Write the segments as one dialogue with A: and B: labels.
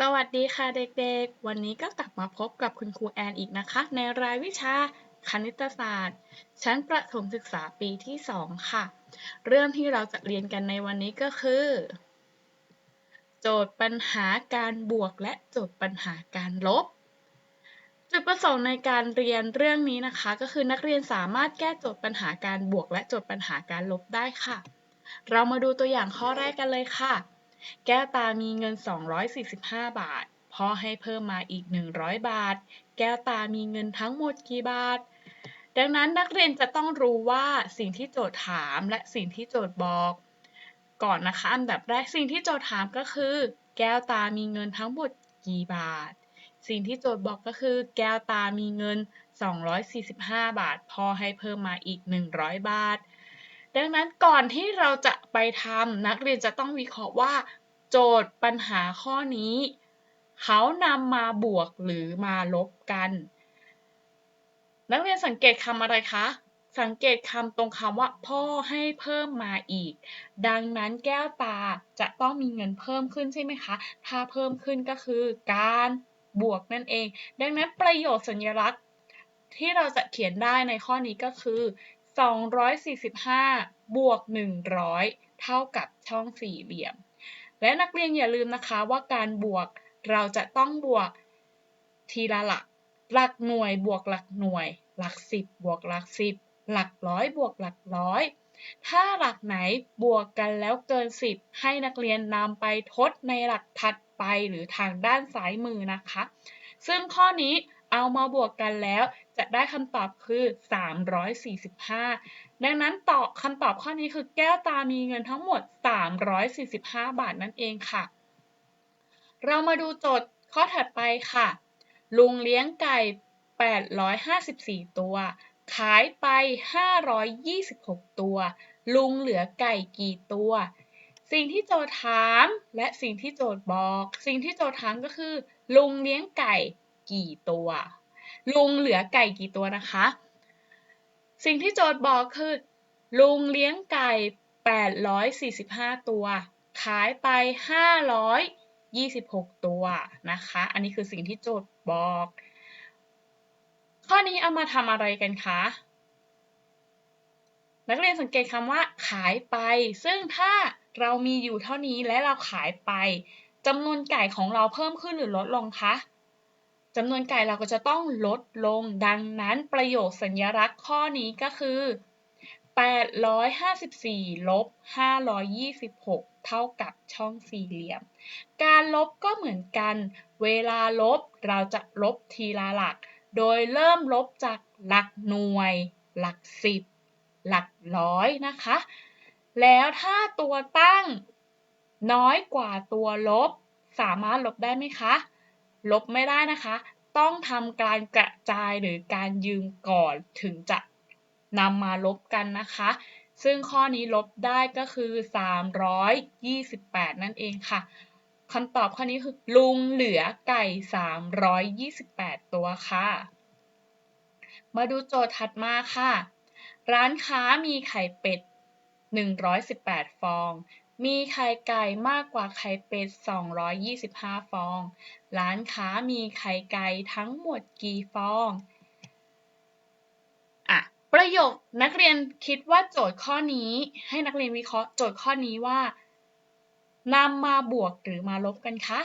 A: สวัสดีค่ะเด็กๆ วันนี้ก็กลับมาพบกับคุณครูแอนอีกนะคะ ในรายวิชาคณิตศาสตร์ ชั้นประถมศึกษาปีที่ 2 ค่ะ เรื่องที่เราจะเรียนกันในวันนี้ก็คือ โจทย์ปัญหาการบวกและโจทย์ปัญหาการลบ จุดประสงค์ในการเรียนเรื่องนี้นะคะ ก็คือนักเรียนสามารถแก้โจทย์ปัญหาการบวกและโจทย์ปัญหาการลบได้ค่ะ เรามาดูตัวอย่างข้อแรกกันเลยค่ะ แก้วตามีเงิน 245 บาท พ่อให้เพิ่มมาอีก 100 บาท แก้วตามีเงินทั้งหมดกี่บาท ดังนั้นนักเรียนจะต้องรู้ว่าสิ่งที่โจทย์ถามและสิ่งที่โจทย์บอก ก่อนนะคะ อันดับแรกสิ่งที่โจทย์ถามก็คือ แก้วตามีเงินทั้งหมดกี่บาท สิ่งที่โจทย์บอกก็คือ แก้วตามีเงิน 245 บาท พ่อให้เพิ่มมาอีก 100 บาท ดังนั้นก่อนที่เราจะไปทำนักเรียนจะต้องวิเคราะห์ว่า โจทย์ปัญหาข้อนี้ เขานำมาบวกหรือมาลบกัน นักเรียนสังเกตคำอะไรคะ สังเกตคำตรงคำว่า พ่อให้เพิ่มมาอีก ดังนั้นแก้วตาจะต้องมีเงินเพิ่มขึ้นใช่ไหมคะ ถ้าเพิ่มขึ้นก็คือการบวกนั่นเอง ดังนั้นประโยคสัญลักษณ์ที่เราจะเขียนได้ในข้อนี้ก็คือ 245 บวก 100 เท่ากับช่องสี่เหลี่ยม และนักเรียนอย่าลืมนะคะว่าการบวกเราจะต้องบวกทีละหลัก หลักหน่วยบวกหลักหน่วย หลักสิบบวกหลักสิบ หลักร้อยบวกหลักร้อย ถ้าหลักไหนบวกกันแล้วเกิน 10 ให้นักเรียนนำไปทดในหลักถัดไปหรือทางด้านซ้ายมือนะคะ ซึ่งข้อนี้ เอามาบวกกันแล้ว จะได้คำตอบคือ 345 ดังนั้นตอบคำตอบข้อนี้คือแก้วตามีเงินทั้งหมด 345 บาทนั่นเองค่ะ เรามาดูโจทย์ข้อถัดไปค่ะ ลุงเลี้ยงไก่ 854 ตัว ขายไป 526 ตัว ลุงเหลือไก่กี่ตัวสิ่งที่โจทย์ถามและสิ่งที่โจทย์บอก สิ่งที่โจทย์ถามก็คือ ลุงเลี้ยงไก่ กี่ตัว ลุงเหลือไก่กี่ตัวนะคะ สิ่งที่โจทย์บอกคือ ลุงเลี้ยงไก่ 845 ตัว ขายไป 526 ตัวนะคะ อันนี้คือสิ่งที่โจทย์บอก ข้อนี้เอามาทำอะไรกันคะนักเรียนสังเกตคำว่าขายไป ซึ่งถ้าเรามีอยู่เท่านี้และเราขายไปจำนวนไก่ของเราเพิ่มขึ้นหรือลดลงคะ จำนวนไก่เราก็จะต้องลดลง ดังนั้นประโยคสัญลักษณ์ข้อนี้ก็คือ 854 ลบ 526 เท่ากับช่องสี่เหลี่ยม การลบก็เหมือนกัน เวลาลบเราจะลบทีละหลัก โดยเริ่มลบจากหลักหน่วย หลักสิบ หลักร้อยนะคะ แล้วถ้าตัวตั้งน้อยกว่าตัวลบ สามารถลบได้ไหมคะ ลบไม่ได้นะคะ ต้องทำการกระจายหรือการยืมก่อนถึงจะนำมาลบกันนะคะ ซึ่งข้อนี้ลบได้ก็คือ 328 นั่นเองค่ะคำตอบข้อนี้คือ ลุงเหลือไก่ 328 ตัวค่ะ มาดูโจทย์ถัดมาค่ะ ร้านค้ามีไข่เป็ด 118 ฟอง มีไข่ไก่มากกว่าไข่เป็ด 225 ฟอง ร้านค้ามีไข่ไก่ทั้งหมดกี่ฟองอะประโยคนักเรียนคิดว่าโจทย์ข้อนี้ ให้นักเรียนวิเคราะห์โจทย์ข้อนี้ว่านำมาบวกหรือมาลบกันคะ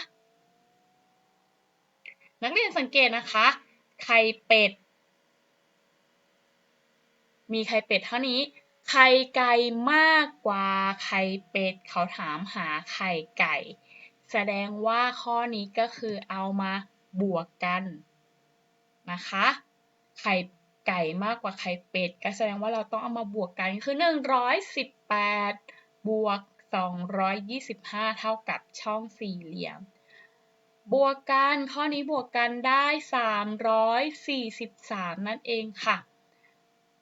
A: นักเรียนสังเกตนะคะ ไข่เป็ด มีไข่เป็ดเท่านี้ ไข่ไก่มากกว่าไข่เป็ด เขาถามหาไข่ไก่ แสดงว่าข้อนี้ก็คือเอามาบวกกันนะคะ ไข่ไก่มากกว่าไข่เป็ด ก็แสดงว่าเราต้องเอามาบวกกันคือ 118 บวก 225 เท่ากับช่องสี่เหลี่ยม บวกกันข้อนี้บวกกันได้ 343 นั่นเองค่ะ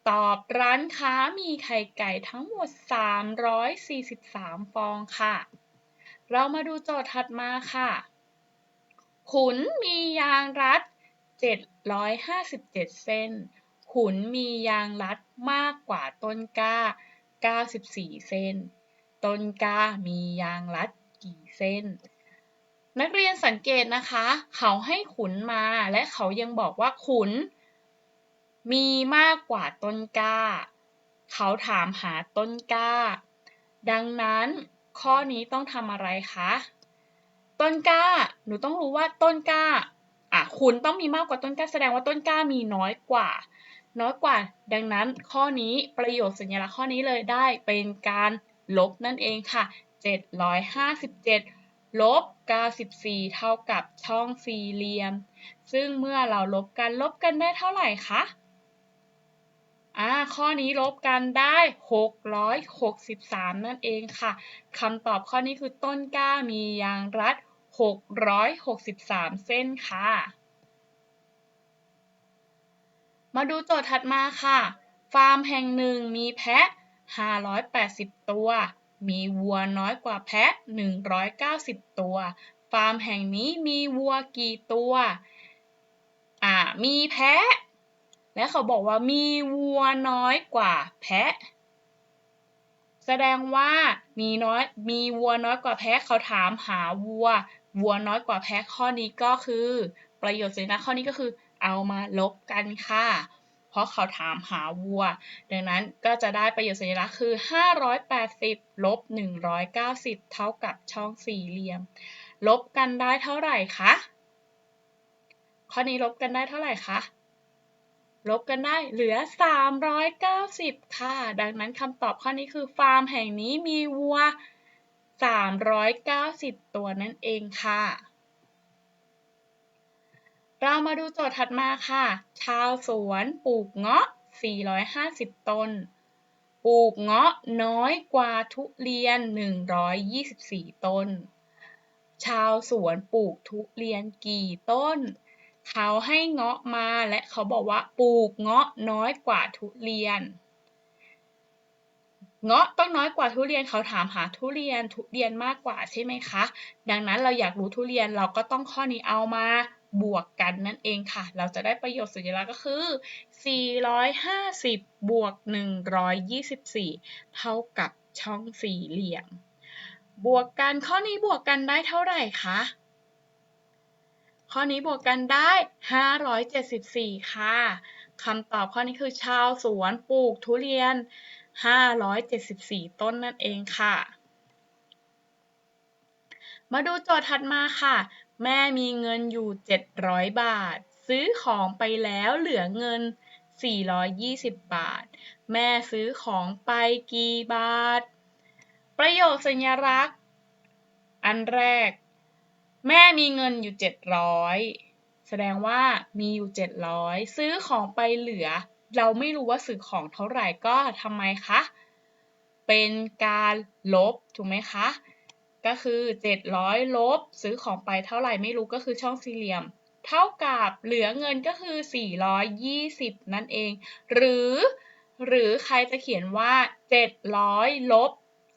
A: ตอบร้านค้ามีไข่ไก่ทั้งหมด 343 ฟองค่ะ เรามาดูโจทย์ถัดมาค่ะ ขุนมียางรัด 757 เส้น ขุนมียางรัดมากกว่าต้นกล้า 94 เส้น ต้นกล้ามียางรัดกี่เส้น นักเรียนสังเกตนะคะ เขาให้ขุนมาและเขายังบอกว่าขุน มีมากกว่าต้นกล้า เขาถามหาต้นกล้า ดังนั้น ข้อนี้ต้องทำอะไรคะ ต้นกล้า หนูต้องรู้ว่าต้นกล้าอะขุนต้องมีมากกว่าต้นกล้าแสดงว่าต้นกล้ามีน้อยกว่า น้อยกว่า ดังนั้นข้อนี้ประโยคสัญลักษณ์ข้อนี้เลยได้เป็นการลบนั่นเองค่ะ 757 ลบ 94 เท่ากับช่องสี่เหลี่ยม ซึ่งเมื่อเราลบกันลบกันได้เท่าไหร่คะ อ่าข้อนี้ลบกันได้ 663 นั่นเองค่ะคำตอบข้อนี้คือต้นกล้ามียางรัด 663 เส้นค่ะ มาดูโจทย์ถัดมาค่ะ ฟาร์มแห่งหนึ่งมีแพะ 580 ตัว มีวัวน้อยกว่าแพะ 190 ตัว ฟาร์มแห่งนี้มีวัวกี่ตัว อ่า มีแพะ และเขาบอกว่ามีวัวน้อยกว่าแพะ แสดงว่ามีน้อยมีวัวน้อยกว่าแพะเขาถามหาวัว วัวน้อยกว่าแพะข้อนี้ก็คือ ประโยชน์สัญลักษณ์ข้อนี้ก็คือ เอามาลบกันค่ะ เพราะเขาถามหาวัว ดังนั้นก็จะได้ประโยชน์สัญลักษณ์คือ 580 ลบ 190 เท่ากับช่องสี่เหลี่ยม ลบกันได้เท่าไหร่คะ ข้อนี้ลบกันได้เท่าไหร่คะ ลบกันได้เหลือ 390 ค่ะ ดังนั้นคำตอบข้อนี้คือฟาร์มแห่งนี้มีวัว 390 ตัวนั่นเองค่ะ เรามาดูโจทย์ถัดมาค่ะ ชาวสวนปลูกเงาะ 450 ต้น ปลูกเงาะน้อยกว่าทุเรียน 124 ต้น ชาวสวนปลูกทุเรียนกี่ต้น เขาให้เงาะมาและเขาบอกว่าปลูกเงาะน้อยกว่าทุเรียน เงาะต้องน้อยกว่าทุเรียนเขาถามหาทุเรียนทุเรียนมากกว่าใช่ไหมคะ ดังนั้นเราอยากรู้ทุเรียนเราก็ต้องข้อนี้เอามาบวกกันนั่นเองค่ะ เราจะได้ประโยชน์สัญลักษณ์ก็คือ 450 บวก 124 เท่ากับช่องสี่เหลี่ยม บวกกันข้อนี้บวกกันได้เท่าไหร่คะ ข้อนี้บวกกันได้ 574 ค่ะคำตอบข้อนี้คือชาวสวนปลูกทุเรียน 574 ต้นนั่นเองค่ะ มาดูโจทย์ถัดมาค่ะ แม่มีเงินอยู่ 700 บาท ซื้อของไปแล้วเหลือเงิน 420 บาท แม่ซื้อของไปกี่บาท ประโยคสัญลักษณ์ อันแรก แม่มีเงินอยู่700แสดงว่ามีอยู่700ซื้อของไปเหลือ เราไม่รู้ว่าซื้อของเท่าไหร่ก็ทำไมคะ เป็นการลบถูกไหมคะ ก็คือ700ลบ ซื้อของไปเท่าไหร่ไม่รู้ก็คือช่องสี่เหลี่ยม เท่ากับเหลือเงินก็คือ 420 นั่นเอง หรือหรือใครจะเขียนว่า 700ลบ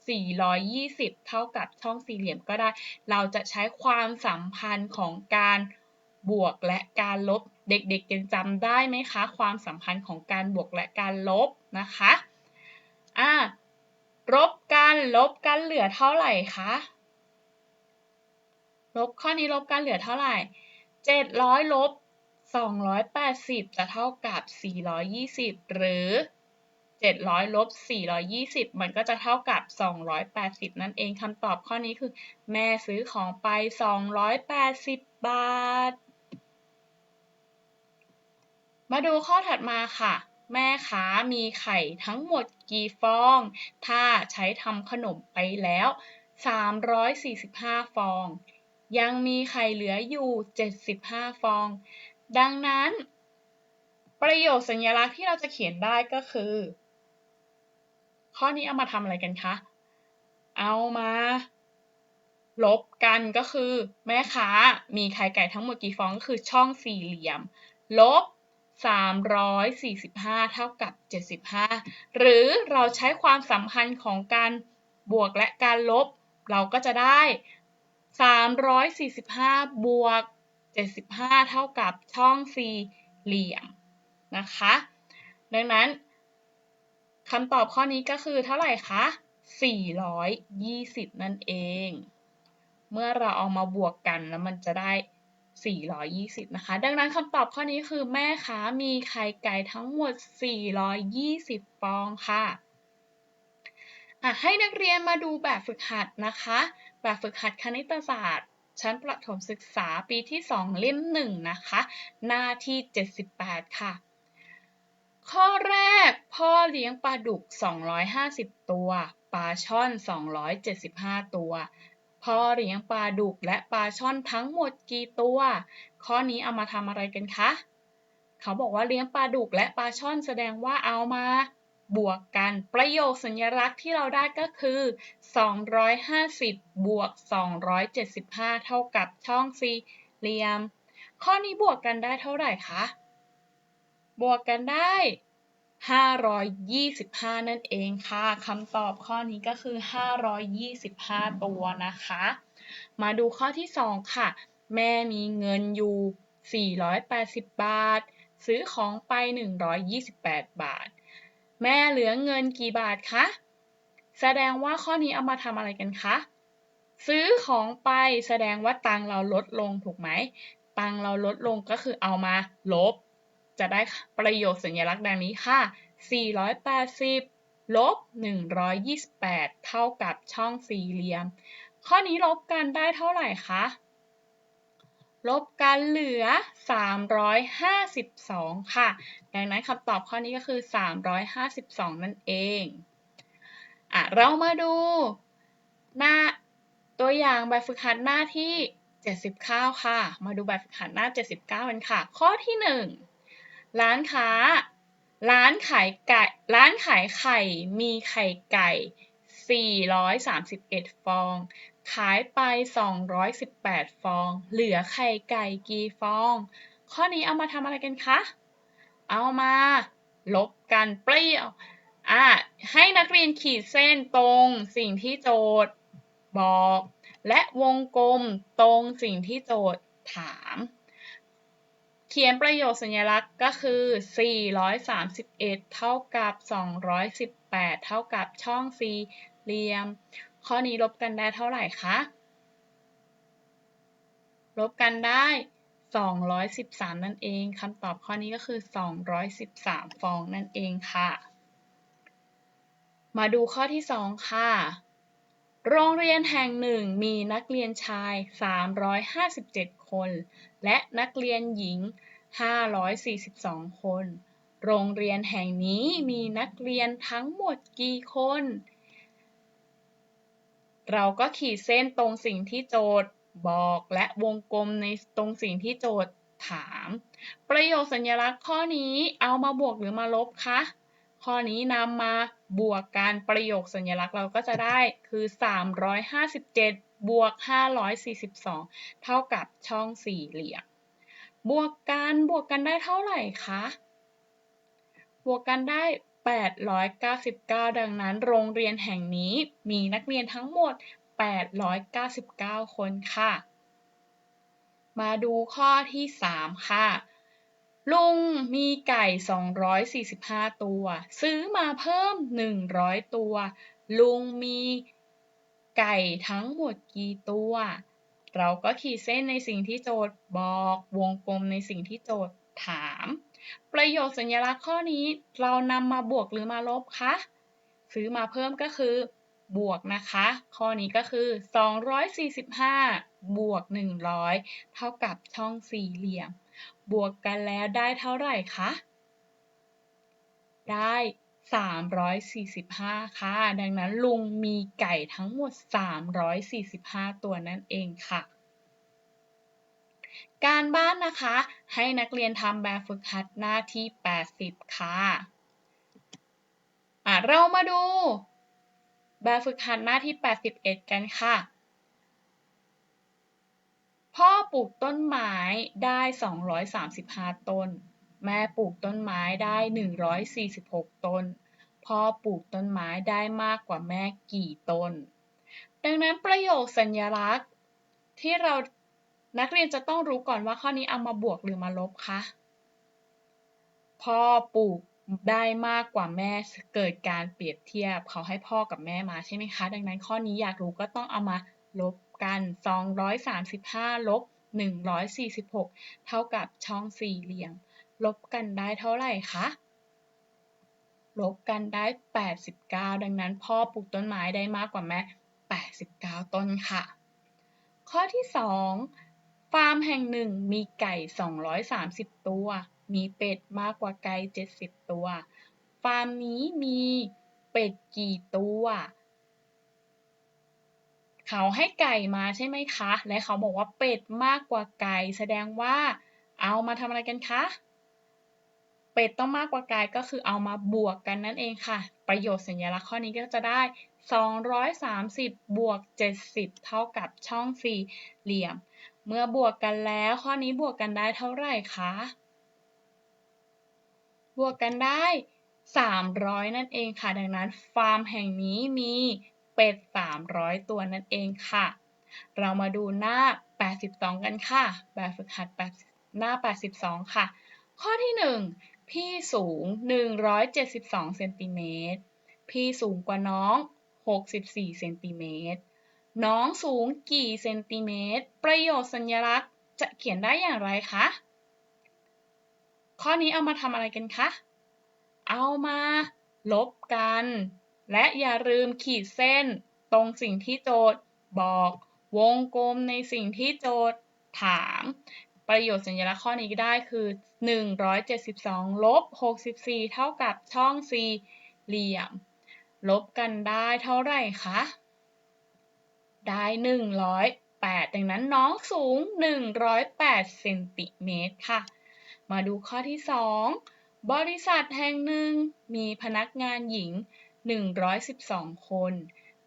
A: 420 เท่ากับช่องสี่เหลี่ยมก็ได้ เราจะใช้ความสัมพันธ์ของการบวกและการลบ เด็กๆยังจำได้ไหมคะ ความสัมพันธ์ของการบวกและการลบนะคะอ่าลบกันลบกันเหลือเท่าไหร่คะ ลบข้อนี้ลบกันเหลือเท่าไหร่ 700ลบ280 จะเท่ากับ 420 หรือ 700ลบ420 มันก็จะเท่ากับ 280 นั่นเองคำตอบข้อนี้คือ แม่ซื้อของไป 280 บาท มาดูข้อถัดมาค่ะ แม่ค้ามีไข่ทั้งหมดกี่ฟอง ถ้าใช้ทำขนมไปแล้ว 345 ฟอง ยังมีไข่เหลืออยู่ 75 ฟอง ดังนั้นประโยคสัญลักษณ์ที่เราจะเขียนได้ก็คือ ข้อนี้เอามาทำอะไรกันคะ เอามา ลบกันก็คือ แม่ค้ามีไข่ไก่ทั้งหมดกี่ฟองก็คือช่องสี่เหลี่ยม ลบ 345 เท่ากับ 75 หรือเราใช้ความสัมพันธ์ของการบวกและการลบ เราก็จะได้ 345 บวก 75 เท่ากับช่องสี่เหลี่ยมนะคะ ดังนั้น คำตอบข้อนี้ก็คือเท่าไหร่คะ 420 นั่นเอง เมื่อเราเอามาบวกกันแล้วมันจะได้ 420 นะคะ ดังนั้นคำตอบข้อนี้คือแม่ค้ามีไข่ไก่ทั้งหมด 420 ฟองค่ะอะให้นักเรียนมาดูแบบฝึกหัดนะคะ แบบฝึกหัดคณิตศาสตร์ ชั้นประถมศึกษาปีที่ 2 เล่ม 1 นะคะ หน้าที่ 78 ค่ะ ข้อแรกพ่อเลี้ยงปลาดุก 250 ตัว ปลาช่อน 275 ตัว พ่อเลี้ยงปลาดุกและปลาช่อนทั้งหมดกี่ตัว ข้อนี้เอามาทำอะไรกันคะ เขาบอกว่าเลี้ยงปลาดุกและปลาช่อนแสดงว่าเอามาบวกกันประโยคสัญลักษณ์ที่เราได้ก็คือ 250 บวก 275 เท่ากับช่องสี่เหลี่ยม ข้อนี้บวกกันได้เท่าไหร่คะ บวกกันได้ 525 นั่นเองค่ะคำตอบข้อนี้ก็คือ 525 ตัวนะคะ มาดูข้อที่ 2 ค่ะ แม่มีเงินอยู่ 480 บาท ซื้อของไป 128 บาท แม่เหลือเงินกี่บาทคะ แสดงว่าข้อนี้เอามาทำอะไรกันคะ ซื้อของไปแสดงว่าตังเราลดลงถูกไหม ตังเราลดลงก็คือเอามาลบ จะได้ประโยคสัญลักษณ์ดังนี้ค่ะ 480 ลบ 128 เท่ากับช่องสี่เหลี่ยม ข้อนี้ลบกันได้เท่าไหร่คะ ลบกันเหลือ 352 ค่ะ ดังนั้นคำตอบข้อนี้ก็คือ 352 นั่นเองอะเรามาดูหน้าตัวอย่างแบบฝึกหัดหน้าที่79 ค่ะ มาดูแบบฝึกหัดหน้า 79 กันค่ะ ข้อที่ 1 ร้านค้า ร้านขายไก่ ร้านขายไข่ มีไข่ไก่ 431 ฟอง ขายไป 218 ฟอง เหลือไข่ไก่กี่ฟอง ข้อนี้เอามาทำอะไรกันคะ เอามา ลบกันเปรี้ยวอะให้นักเรียนขีดเส้นตรงสิ่งที่โจทย์บอก และวงกลมตรงสิ่งที่โจทย์ถาม เขียนประโยคสัญลักษณ์ก็คือ 431 เท่ากับ 218 เท่ากับช่องสี่เหลี่ยม ข้อนี้ลบกันได้เท่าไหร่คะ ลบกันได้ 213 นั่นเอง คำตอบข้อนี้ก็คือ 213 ฟองนั่นเองค่ะ มาดูข้อที่ 2 ค่ะ โรงเรียนแห่งหนึ่งมีนักเรียนชาย 357 คน และนักเรียนหญิง 542 คน โรงเรียนแห่งนี้มีนักเรียนทั้งหมดกี่คน เราก็ขีดเส้นตรงสิ่งที่โจทย์บอกและวงกลมในตรงสิ่งที่โจทย์ถาม ประโยคสัญลักษณ์ข้อนี้เอามาบวกหรือมาลบคะ ข้อนี้นำมา บวกกันประโยคสัญลักษณ์เราก็จะได้คือ 357 บวก 542 เท่ากับช่องสี่เหลี่ยม บวกกันบวกกันได้เท่าไหร่คะ บวกกันได้ 899 ดังนั้นโรงเรียนแห่งนี้มีนักเรียนทั้งหมด 899 คนค่ะ มาดูข้อที่ 3 ค่ะ ลุงมีไก่ 245 ตัว ซื้อมาเพิ่ม 100 ตัว ลุงมีไก่ทั้งหมดกี่ตัว เราก็ขีดเส้นในสิ่งที่โจทย์บอกวงกลมในสิ่งที่โจทย์ถาม ประโยคสัญลักษณ์ข้อนี้เรานำมาบวกหรือมาลบคะซื้อมาเพิ่มก็คือบวกนะคะ ข้อนี้ก็คือ 245 บวก 100 เท่ากับช่องสี่เหลี่ยม บวกกันแล้วได้เท่าไหร่คะ ได้ 345 ค่ะ ดังนั้นลุงมีไก่ทั้งหมด 345 ตัวนั่นเองค่ะ การบ้านนะคะ ให้นักเรียนทำแบบฝึกหัดหน้าที่ 80 ค่ะอะเรามาดูแบบฝึกหัดหน้าที่ 81 กันค่ะ พ่อปลูกต้นไม้ได้ 235 ต้น แม่ปลูกต้นไม้ได้ 146 ต้น พ่อปลูกต้นไม้ได้มากกว่าแม่กี่ต้น ดังนั้นประโยคสัญลักษณ์ ที่เรานักเรียนจะต้องรู้ก่อนว่าข้อนี้เอามาบวกหรือมาลบคะพ่อปลูกได้มากกว่าแม่เกิดการเปรียบเทียบ เขาให้พ่อกับแม่มาใช่ไหมคะ ดังนั้นข้อนี้อยากรู้ก็ต้องเอามาลบ กัน 235 ลบ 146 เท่ากับช่องสี่เหลี่ยม ลบกันได้เท่าไหร่คะ ลบกันได้ 89 ดังนั้นพ่อปลูกต้นไม้ได้มากกว่าแม่89 ต้นค่ะ ข้อที่ 2 ฟาร์มแห่งหนึ่งมีไก่ 230 ตัว มีเป็ดมากกว่าไก่ 70 ตัว ฟาร์มนี้มีเป็ดกี่ตัว เขาให้ไก่มาใช่ไหมคะ และเขาบอกว่าเป็ดมากกว่าไก่ แสดงว่าเอามาทำอะไรกันคะ เป็ดต้องมากกว่าไก่ก็คือเอามาบวกกันนั่นเองค่ะ ประโยชน์สัญลักษณ์ข้อนี้ก็จะได้ 230 บวก 70 เท่ากับช่องสี่เหลี่ยม เมื่อบวกกันแล้วข้อนี้บวกกันได้เท่าไหร่คะ บวกกันได้ 300 นั่นเองค่ะ ดังนั้นฟาร์มแห่งนี้มี เป็ด300 ตัวนั่นเองค่ะ เรามาดูหน้า 82 กันค่ะ แบบฝึกหัด8หน้า 82 ค่ะ ข้อที่ 1 พี่สูง 172 เซนติเมตร พี่สูงกว่าน้อง 64 เซนติเมตร น้องสูงกี่เซนติเมตร ประโยชน์สัญลักษณ์จะเขียนได้อย่างไรคะ ข้อนี้เอามาทำอะไรกันคะ เอามาลบกัน และอย่าลืมขีดเส้น ตรงสิ่งที่โจทย์บอก วงกลมในสิ่งที่โจทย์ถาม ประโยชน์สัญลักษณ์ข้อนี้ได้คือ 172 ลบ 64 เท่ากับช่องสี่เหลี่ยม ลบกันได้เท่าไหร่คะ ได้ 108 ดังนั้นน้องสูง 108 เซนติเมตรค่ะ มาดูข้อที่ 2 บริษัทแห่งหนึ่งมีพนักงานหญิง 112 คน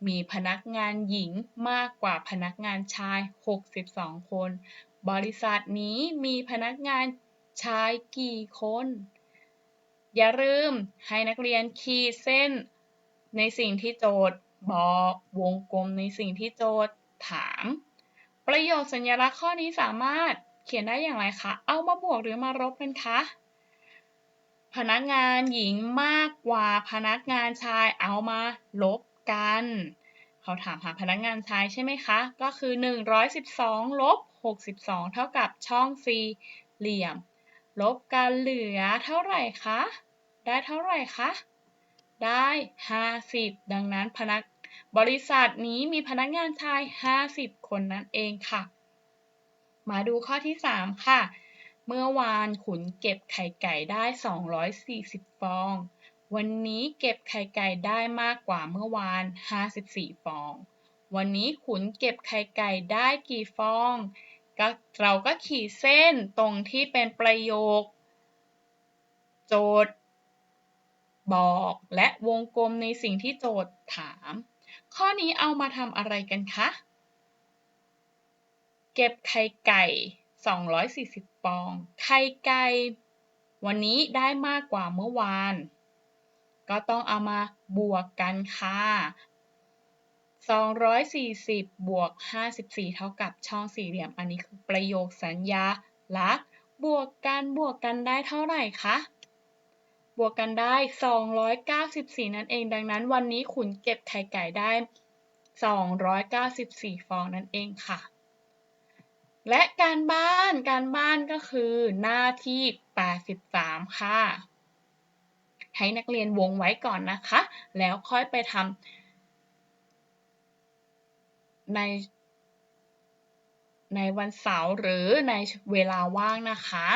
A: มีพนักงานหญิงมากกว่าพนักงานชาย 62 คน บริษัทนี้มีพนักงานชายกี่คน อย่าลืมให้นักเรียนขีดเส้นในสิ่งที่โจทย์บอกวงกลมในสิ่งที่โจทย์ถาม ประโยชน์สัญลักษณ์ข้อนี้สามารถเขียนได้อย่างไรคะ เอามาบวกหรือมาลบกันคะ พนักงานหญิงมากกว่าพนักงานชายเอามาลบกัน เขาถามหาพนักงานชายใช่ไหมคะ ก็คือ 112ลบ62 เท่ากับช่องสี่เหลี่ยม ลบกันเหลือเท่าไหร่คะ ได้เท่าไหร่คะ ได้ 50 ดังนั้นพนักบริษัทนี้มีพนักงานชาย 50 คนนั่นเองค่ะ มาดูข้อที่ 3 ค่ะ เมื่อวานขุนเก็บไข่ไก่ได้240ฟอง วันนี้เก็บไข่ไก่ได้มากกว่าเมื่อวาน54ฟอง วันนี้ขุนเก็บไข่ไก่ได้กี่ฟอง ก็เราก็ขีดเส้นตรงที่เป็นประโยค โจทย์ บอกและวงกลมในสิ่งที่โจทย์ถาม ข้อนี้เอามาทำอะไรกันคะ เก็บไข่ไก่ 240 ฟอง ไข่ไก่วันนี้ได้มากกว่าเมื่อวาน ก็ต้องเอามาบวกกันค่ะ 240 บวก 54 เท่ากับช่องสี่เหลี่ยม อันนี้คือประโยคสัญญาลักษณ์บวกกันบวกกันได้เท่าไหร่คะ บวกกันได้ 294 นั่นเอง ดังนั้นวันนี้ขุนเก็บไข่ไก่ได้ 294 ฟองนั่นเองค่ะ และการบ้าน การบ้านก็คือหน้าที่ 83 ค่ะ ให้นักเรียนวงไว้ก่อนนะคะ แล้วค่อยไปทำใน ในวันเสาร์หรือในเวลาว่างนะคะ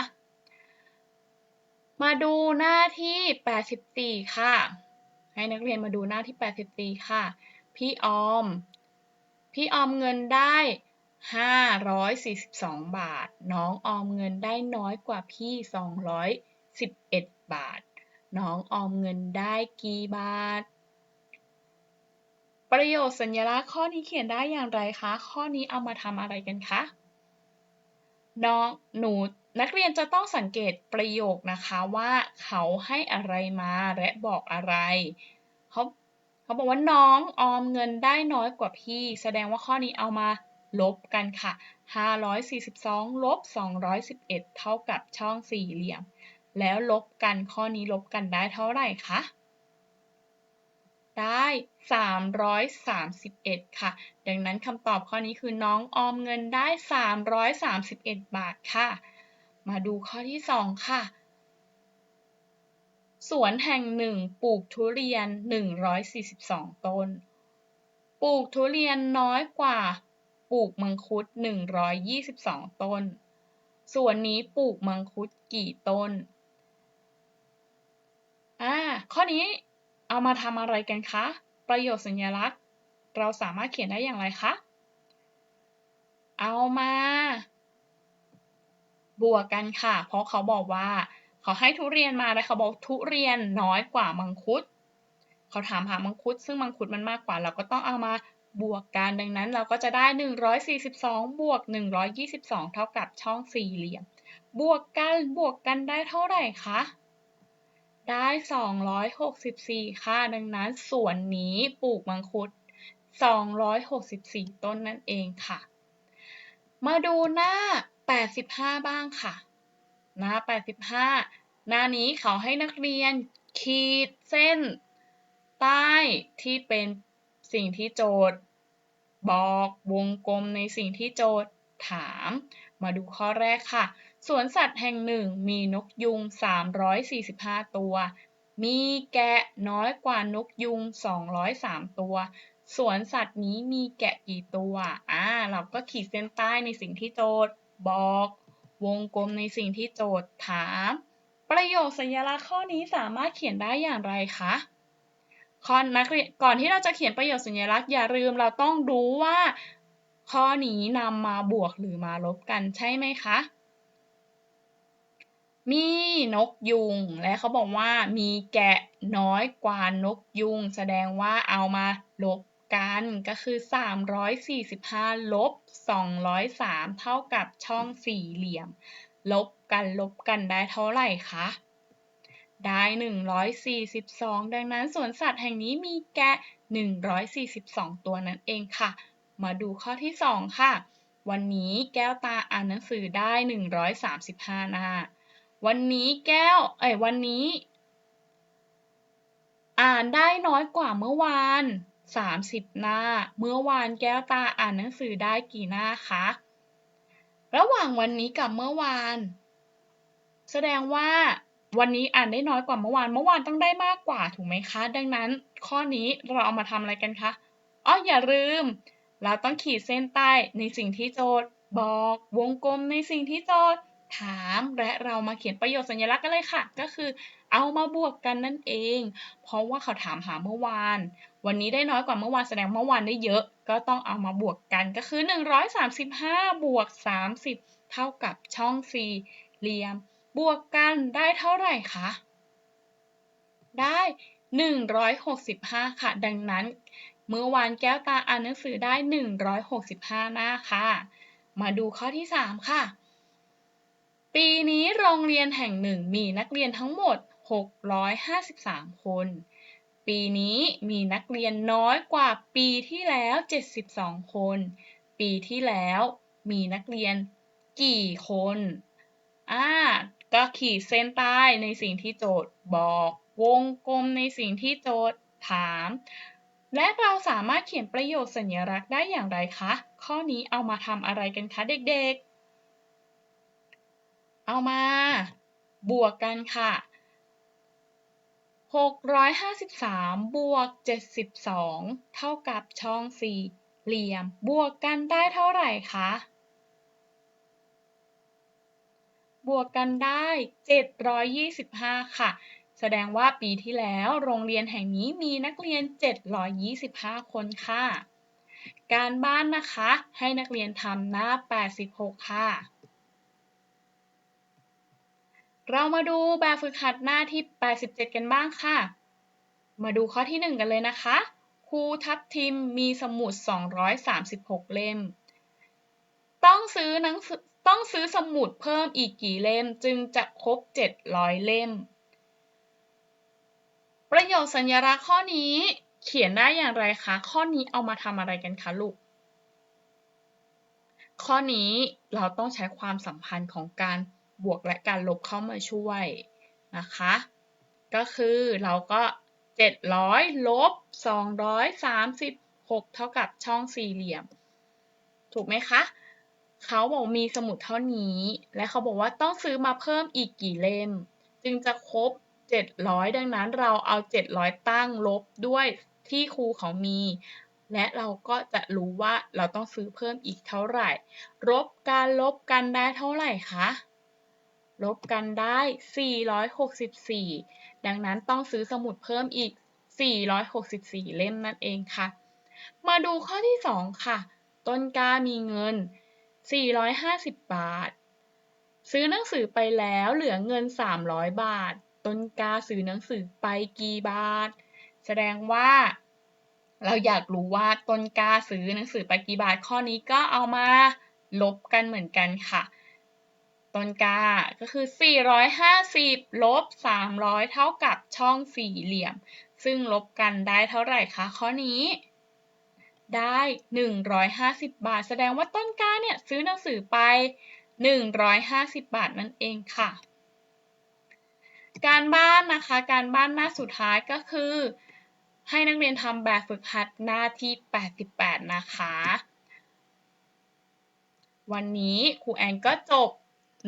A: มาดูหน้าที่ 84 ค่ะ ให้นักเรียนมาดูหน้าที่ 84 ค่ะ พี่ออม พี่ออมเงินได้ 542บาท น้องออมเงินได้น้อยกว่าพี่211บาท น้องออมเงินได้กี่บาท ประโยชน์สัญลักษณ์ข้อนี้เขียนได้อย่างไรคะ ข้อนี้เอามาทำอะไรกันคะ น้องหนูนักเรียนจะต้องสังเกตประโยคนะคะว่าเขาให้อะไรมาและบอกอะไรเขาเขาบอกว่าน้องออมเงินได้น้อยกว่าพี่ แสดงว่าข้อนี้เอามา ลบกันค่ะ 542 ลบ 211 เท่ากับช่องสี่เหลี่ยม แล้วลบกันข้อนี้ลบกันได้เท่าไหร่คะ ได้ 331 ค่ะ ดังนั้นคำตอบข้อนี้คือน้องออมเงินได้ 331 บาทค่ะ มาดูข้อที่ 2 ค่ะสวนแห่งหนึ่งปลูกทุเรียน 142 ต้น ปลูกทุเรียนน้อยกว่า ปลูกมังคุด 122 ต้น ส่วนนี้ปลูกมังคุดกี่ต้น อ่า ข้อนี้เอามาทำอะไรกันคะ ประโยชน์สัญลักษณ์ เราสามารถเขียนได้อย่างไรคะ เอามา บวกกันค่ะ เพราะเขาบอกว่า เขาให้ทุเรียนมาแล้วเขาบอกทุเรียนน้อยกว่ามังคุด เขาถามหามังคุด ซึ่งมังคุดมันมากกว่า เราก็ต้องเอามา บวกกันดังนั้นเราก็จะได้ 142 บวก 122 เท่ากับช่องสี่เหลี่ยม บวกกันบวกกันได้เท่าไหร่คะ ได้ 264 ค่ะ ดังนั้นส่วนนี้ปลูกมังคุด 264 ต้นนั่นเองค่ะ มาดูหน้า 85 บ้างค่ะ หน้า 85 หน้านี้เขาให้นักเรียนขีดเส้นใต้ที่เป็น สิ่งที่โจทย์ บอกวงกลมในสิ่งที่โจทย์ถาม มาดูข้อแรกค่ะ สวนสัตว์แห่งหนึ่งมีนกยุง 345 ตัว มีแกะน้อยกว่านกยุง 203 ตัว สวนสัตว์นี้มีแกะกี่ตัว อ่า เราก็ขีดเส้นใต้ในสิ่งที่โจทย์ บอก วงกลมในสิ่งที่โจทย์ถาม ประโยคสัญลักษณ์ข้อนี้สามารถเขียนได้อย่างไรคะ ข้อนักเรียนก่อนที่เราจะเขียนประโยคสัญลักษณ์อย่าลืมเราต้องดูว่า ข้อนี้นำมาบวกหรือมาลบกันใช่ไหมคะ มีนกยุง และเขาบอกว่ามีแกะน้อยกว่านกยุง แสดงว่าเอามาลบกันก็คือ 345 ลบ 203 เท่ากับช่องสี่เหลี่ยม ลบกันลบกันได้เท่าไหร่คะ ได้ 142 ดังนั้นสวนสัตว์แห่งนี้มีแกะ 142 ตัวนั่นเองค่ะ มาดูข้อที่ 2 ค่ะ วันนี้แก้วตาอ่านหนังสือได้ 135 หน้า วันนี้แก้ว เอ้ย วันนี้ อ่านได้น้อยกว่าเมื่อวาน 30 หน้า เมื่อวานแก้วตาอ่านหนังสือได้กี่หน้าคะ ระหว่างวันนี้กับเมื่อวาน แสดงว่า วันนี้อ่านได้น้อยกว่าเมื่อวาน เมื่อวานต้องได้มากกว่าถูกไหมคะ ดังนั้นข้อนี้เราเอามาทำอะไรกันคะ อ๋ออย่าลืม เราต้องขีดเส้นใต้ในสิ่งที่โจทย์ บอก วงกลมในสิ่งที่โจทย์ ถาม และเรามาเขียนประโยคสัญลักษณ์กันเลยค่ะ ก็คือเอามาบวกกันนั่นเอง เพราะว่าเขาถามหาเมื่อวาน วันนี้ได้น้อยกว่าเมื่อวานแสดงเมื่อวานได้เยอะ ก็ต้องเอามาบวกกันก็คือ 135 บวก 30 เท่ากับช่องสี่เหลี่ยม บวกกันได้เท่าไหร่คะ ได้ 165 ค่ะ ดังนั้น เมื่อวานแก้วตาอ่านหนังสือได้ 165 หน้าค่ะ มาดูข้อที่ 3 ค่ะ ปีนี้โรงเรียนแห่งหนึ่งมีนักเรียนทั้งหมด 653 คน ปีนี้มีนักเรียนน้อยกว่าปีที่แล้ว 72 คน ปีที่แล้วมีนักเรียนกี่คนอ่า ก็ขีดเส้นใต้ในสิ่งที่โจทย์บอก วงกลมในสิ่งที่โจทย์ถาม และเราสามารถเขียนประโยคสัญลักษณ์ได้อย่างไรคะ ข้อนี้เอามาทำอะไรกันคะเด็กๆ เอามา บวกกันค่ะ653 บวก 72 เท่ากับช่องสี่เหลี่ยม บวกกันได้เท่าไหร่คะ บวกกันได้ 725 ค่ะ แสดงว่าปีที่แล้วโรงเรียนแห่งนี้มีนักเรียน 725 คนค่ะ การบ้านนะคะ ให้นักเรียนทำหน้า 86 ค่ะ เรามาดูแบบฝึกหัดหน้าที่ 87 กันบ้างค่ะ มาดูข้อที่ 1 กันเลยนะคะครูทับทิมมีสมุด 236 เล่ม ต้องซื้อหนังสือ ต้องซื้อสมุดเพิ่มอีกกี่เล่มจึงจะครบ 700 เล่ม ประโยคสัญลักษณ์ข้อนี้เขียนได้อย่างไรคะ ข้อนี้เอามาทำอะไรกันคะลูก ข้อนี้เราต้องใช้ความสัมพันธ์ของการบวกและการลบเข้ามาช่วยนะคะ ก็คือเราก็ 700 ลบ 236 เท่ากับช่องสี่เหลี่ยม ถูกไหมคะ เขาบอกมีสมุดเท่านี้ และเขาบอกว่าต้องซื้อมาเพิ่มอีกกี่เล่ม จึงจะครบ 700 ดังนั้นเราเอา 700 ตั้งลบด้วยที่ครูเขามี และเราก็จะรู้ว่าเราต้องซื้อเพิ่มอีกเท่าไหร่ ลบการลบกันได้เท่าไหร่คะลบกันได้ 464 ดังนั้นต้องซื้อสมุดเพิ่มอีก 464 เล่มนั่นเองค่ะ มาดูข้อที่ 2 ค่ะ ต้นกล้ามีเงิน 450 บาท ซื้อหนังสือไปแล้วเหลือเงิน 300 บาท ต้นกาซื้อหนังสือไปกี่บาท แสดงว่า เราอยากรู้ว่าต้นกาซื้อหนังสือไปกี่บาท ข้อนี้ก็เอามาลบกันเหมือนกันค่ะ ต้นกาก็คือ 450 ลบ 300 เท่ากับช่องสี่เหลี่ยม ซึ่งลบกันได้เท่าไหร่คะข้อนี้ ได้ 150 บาท แสดงว่าต้นกล้าเนี่ยซื้อหนังสือไป 150 บาทนั่นเองค่ะ การบ้านนะคะ การบ้านหน้าสุดท้ายก็คือ ให้นักเรียนทำแบบฝึกหัดหน้าที่ 88 นะคะ วันนี้ครูแอนก็จบ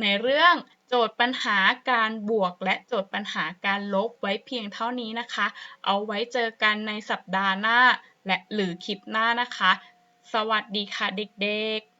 A: ในเรื่องโจทย์ปัญหาการบวกและโจทย์ปัญหาการลบไว้เพียงเท่านี้นะคะ เอาไว้เจอกันในสัปดาห์หน้า และหรือคลิปหน้านะคะ สวัสดีค่ะเด็กๆ